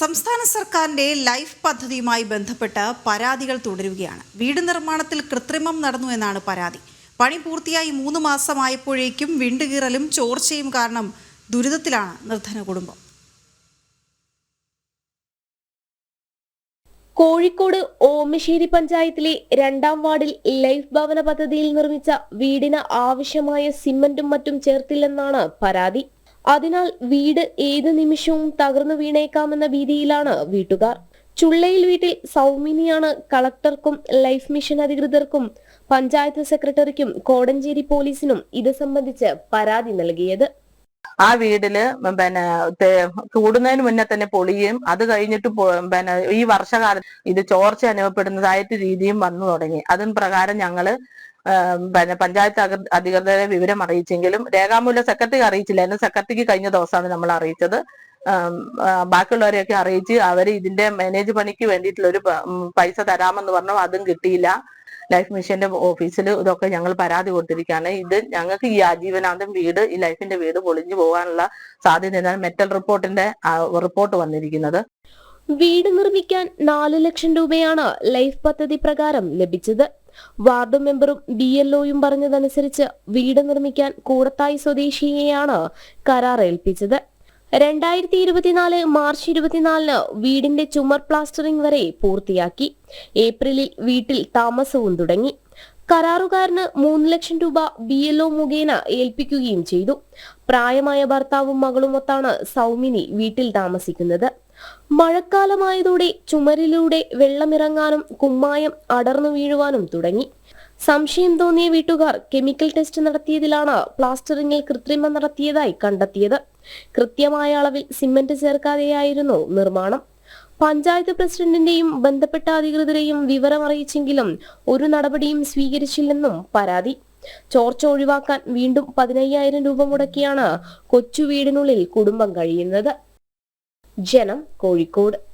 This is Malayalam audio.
സംസ്ഥാന സർക്കാരിന്റെ ലൈഫ് പദ്ധതിയുമായി ബന്ധപ്പെട്ട് പരാതികൾ തുടരുകയാണ്. വീട് നിർമ്മാണത്തിൽ കൃത്രിമം നടന്നു എന്നാണ് പരാതി. പണി പൂർത്തിയായി മൂന്ന് മാസമായപ്പോഴേക്കും വിണ്ടുകീറലും ചോർച്ചയും കാരണം ദുരിതത്തിലാണ് നിർധന കുടുംബം. കോഴിക്കോട് ഓമശ്ശേരി പഞ്ചായത്തിലെ രണ്ടാം വാർഡിൽ ലൈഫ് ഭവന പദ്ധതിയിൽ നിർമ്മിച്ച വീടിന് ആവശ്യമായ സിമന്റും മറ്റും ചേർത്തില്ലെന്നാണ് പരാതി. അതിനാൽ വീട് ഏത് നിമിഷവും തകർന്നു വീണേക്കാമെന്ന ഭീതിയിലാണ് വീട്ടുകാർ. ചുള്ളയിൽ വീട്ടിൽ സൗമിനിയാണ് കളക്ടർക്കും ലൈഫ് മിഷൻ അധികൃതർക്കും പഞ്ചായത്ത് സെക്രട്ടറിക്കും കോടഞ്ചേരി പോലീസിനും ഇത് സംബന്ധിച്ച് പരാതി നൽകിയത്. ആ വീടിൽ പിന്നെ കൂടുന്നതിന് മുന്നേ തന്നെ പൊളിയും അത് കഴിഞ്ഞിട്ട് പിന്നെ ഈ വർഷകാലം ഇത് ചോർച്ച അനുഭവപ്പെടുന്നതായിട്ട് രീതിയും വന്നു തുടങ്ങി. അതിന് പ്രകാരം ഞങ്ങൾ പിന്നെ പഞ്ചായത്ത് അധികൃതരെ വിവരം അറിയിച്ചെങ്കിലും രേഖാമൂലം സെക്രട്ടറി അറിയിച്ചില്ല. അറിയിച്ചില്ലായിരുന്നു സെക്രട്ടറിക്ക് കഴിഞ്ഞ ദിവസമാണ് നമ്മൾ അറിയിച്ചത്. ബാക്കിയുള്ളവരെയൊക്കെ അറിയിച്ച് അവർ ഇതിന്റെ മാനേജ് പണിക്ക് വേണ്ടിയിട്ടുള്ള ഒരു പൈസ തരാമെന്ന് പറഞ്ഞു. അതും കിട്ടിയില്ല. ലൈഫ് മിഷന്റെ ഓഫീസിൽ ഇതൊക്കെ ഞങ്ങൾ പരാതി കൊടുത്തിരിക്കുകയാണ്. ഇത് ഞങ്ങൾക്ക് ഈ ആജീവനാന്തം വീട് ഈ ലൈഫിന്റെ വീട് പൊളിഞ്ഞു പോകാനുള്ള സാധ്യത മെറ്റൽ റിപ്പോർട്ടിന്റെ റിപ്പോർട്ട് വന്നിരിക്കുന്നത്. വീട് നിർമ്മിക്കാൻ നാല് ലക്ഷം രൂപയാണ് ലൈഫ് പദ്ധതി പ്രകാരം ലഭിച്ചത്. വാർഡ് മെമ്പറും ബി എൽഒയും പറഞ്ഞതനുസരിച്ച് വീട് നിർമ്മിക്കാൻ കൂടത്തായി സ്വദേശിയെയാണ് കരാർ ഏൽപ്പിച്ചത്. രണ്ടായിരത്തി ഇരുപത്തിനാല് മാർച്ച് ഇരുപത്തിനാലിന് വീടിന്റെ ചുമർ പ്ലാസ്റ്ററിംഗ് വരെ പൂർത്തിയാക്കി. ഏപ്രിലിൽ വീട്ടിൽ താമസവും തുടങ്ങി. കരാറുകാരന് മൂന്ന് ലക്ഷം രൂപ ബി എൽഒ മുഖേന ഏൽപ്പിക്കുകയും ചെയ്തു. പ്രായമായ ഭർത്താവും മകളുമൊത്താണ് സൗമിനി വീട്ടിൽ താമസിക്കുന്നത്. മഴക്കാലമായതോടെ ചുമരിലൂടെ വെള്ളമിറങ്ങാനും കുമ്മായം അടർന്നു വീഴുവാനും തുടങ്ങി. സംശയം തോന്നിയ വീട്ടുകാർ കെമിക്കൽ ടെസ്റ്റ് നടത്തിയതിലാണ് പ്ലാസ്റ്ററിംഗിൽ കൃത്രിമം നടത്തിയതായി കണ്ടെത്തിയത്. കൃത്യമായ അളവിൽ സിമന്റ് ചേർക്കാതെയായിരുന്നു നിർമ്മാണം. പഞ്ചായത്ത് പ്രസിഡന്റിന്റെയും ബന്ധപ്പെട്ട അധികൃതരെയും വിവരം അറിയിച്ചെങ്കിലും ഒരു നടപടിയും സ്വീകരിച്ചില്ലെന്നും പരാതി. ചോർച്ച ഒഴിവാക്കാൻ വീണ്ടും പതിനയ്യായിരം രൂപ മുടക്കിയാണ് കൊച്ചു വീടിനുള്ളിൽ കുടുംബം കഴിയുന്നത്. ജനം കോഴിക്കോട്.